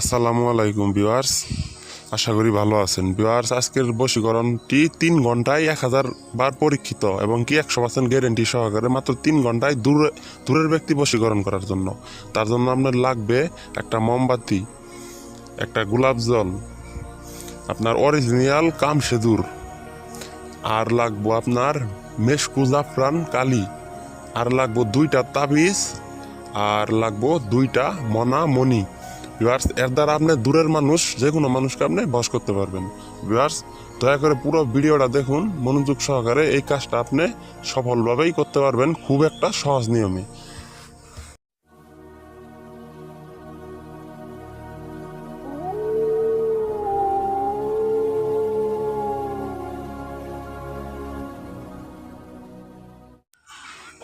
আসসালামু আলাইকুম ভিউয়ার্স। আশা করি ভালো আছেন। ভিউয়ার্স, আজকের বশীকরণটি তিন ঘন্টায় এক হাজার বার পরীক্ষিত এবং কি একশো পার্সেন্ট গ্যারেন্টি সহকারে মাত্র তিন ঘন্টায় দূরে, দূরের ব্যক্তি বশীকরণ করার জন্য। তার জন্য আপনার লাগবে একটা মোমবাতি, একটা গোলাপ জল, আপনার অরিজিনাল কাম সেদুর, আর লাগবো আপনার মেশকু জাফরান কালি, আর লাগবো দুইটা তাবিজ, আর লাগবো দুইটা মনা মণি। ভিউয়ার্স এর দ্বারা আপনি দূরের মানুষ যে কোনো মানুষকে আপনি বস করতে পারবেন। ভিউয়ার্স দয়া করে পুরো ভিডিওটা দেখুন, মনোযোগ সহকারে এই কাজটা আপনি সফলভাবেই করতে পারবেন, খুব একটা সহজ নিয়মে।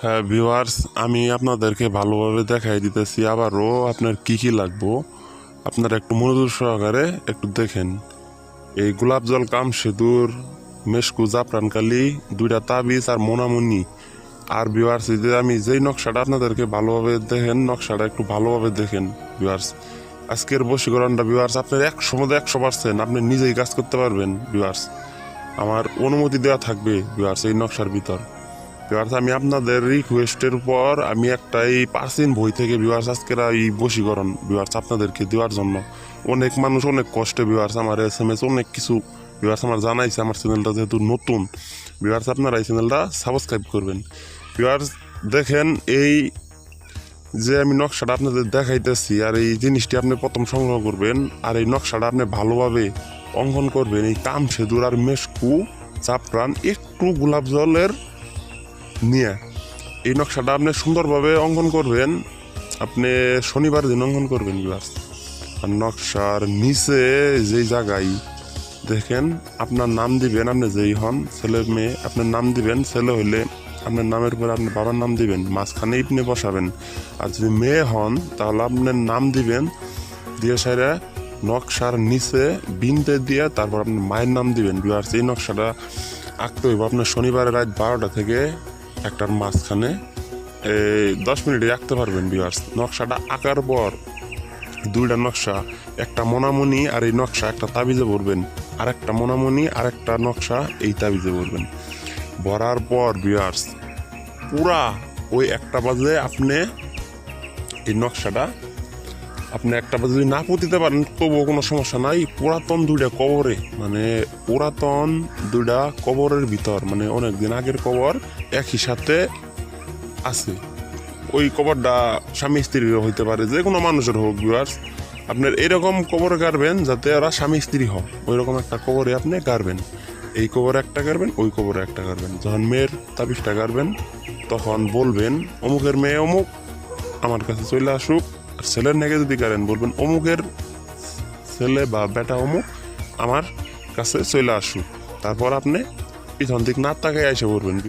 হ্যাঁ ভিউয়ার্স আমি আপনাদেরকে ভালোভাবে দেখাই দিতেছি। আবারও আপনার কী কী লাগবো? আপনারা একটু মনোযোগ সহকারে একটু দেখেন। এই গোলাপ জল, কাম সেতুর মেশকু জাফরানকালি দুইটা তাবিজ আর মোনামুনি। আর ভিউয়ার্স আমি যেই নকশাটা আপনাদেরকে ভালোভাবে দেখেন, নকশাটা একটু ভালোভাবে দেখেন ভিউয়ার্স আজকের বশীকরণটা ভিউয়ার্স আপনার একশো মধ্যে একশো পার্সেন্ট আপনি নিজেই কাজ করতে পারবেন ভিউয়ার্স আমার অনুমতি দেওয়া থাকবে ভিউয়ার্স এই নকশার ভিতর। ভিউয়ার্স আমি আপনাদের রিকোয়েস্টের পর আমি একটা এই প্রাচীন বই থেকে ভিউয়ার্স আজকের এই বশীকরণ ভিউয়ার্স আপনাদেরকে দেওয়ার জন্য। অনেক মানুষ অনেক কষ্টে ভিউয়ার্স আমার এস এম এস অনেক কিছু ভিউয়ার্স আমার জানাইছে, আমার চ্যানেলটা যেহেতু নতুন। ভিউয়ার্স আপনারা এই চ্যানেলটা সাবস্ক্রাইব করবেন। ভিউয়ার্স দেখেন এই যে আমি নকশাটা আপনাদের দেখাইতেছি আর এই জিনিসটি আপনি প্রথম সংগ্রহ করবেন আর এই নকশাটা আপনি ভালোভাবে অঙ্কন করবেন। এই কাম সেদুর আর মেশকু চাপরান একটু গোলাপ জলের নিয়ে। এই নকশাটা আপনি সুন্দরভাবে অঙ্কন করবেন। আপনি শনিবার দিন অঙ্কন করবেন বিবাস আর নকশার নিচে যেই জায়গায় দেখেন, আপনার নাম দিবেন, আপনি যেই হন, ছেলে মেয়ে, আপনার নাম দিবেন, ছেলে হইলে আপনার নামের পরে আপনার বাবার নাম দিবেন, মাঝখানে আপনি বসাবেন। আর যদি মেয়ে হন, তাহলে আপনার নাম দিবেন, দিয়ে সাইরা নকশার নিচে বিনতে দিয়ে তারপর আপনার মায়ের নাম দিবেন। বিবার এই নকশাটা আঁকতে হইব, আপনার শনিবারের রাত বারোটা থেকে একটার মাঝখানে। এই দশ মিনিটে রাখতে পারবেন বিয়ার্স নকশাটা আঁকার পর দুইটা নকশা, একটা মোনামনি আর এই নকশা একটা তাবিজে ভরবেন। আর একটা মোনামনি আর একটা নকশা এই তাবিজে ভরবেন। ভরার পর বিয়ার্স পুরা ওই একটা বাজে আপনি এই নকশাটা আপনি একটা যদি না পুঁতিতে পারেন, তবুও কোনো সমস্যা নাই। পুরাতন দুইটা কবরে মানে পুরাতন দুইটা কবরের ভিতর মানে অনেক দিন আগের কবর একই সাথে আছে। ওই কবরটা স্বামী স্ত্রীর হইতে পারে, যে কোনো মানুষের হোক ভিউয়ার্স আপনার এরকম কবরে গাড়বেন যাতে ওরা স্বামী স্ত্রী হোক ওই রকম একটা কবরে আপনি গাড়বেন। এই কবরে একটা গাড়বেন, ওই কবরে একটা গাড়বেন। যখন মেয়ের তাবিজটা গাড়বেন, তখন বলবেন, অমুকের মেয়ে অমুক, আমার কাছে চলে আসুক। আর ছেলের নেগে যদি করেন, বলবেন, অমুকের ছেলে বা বেটা অমুক, আমার কাছে চলে আসুক। তারপর আপনি পিছন দিক না তাকে এসে বলবেন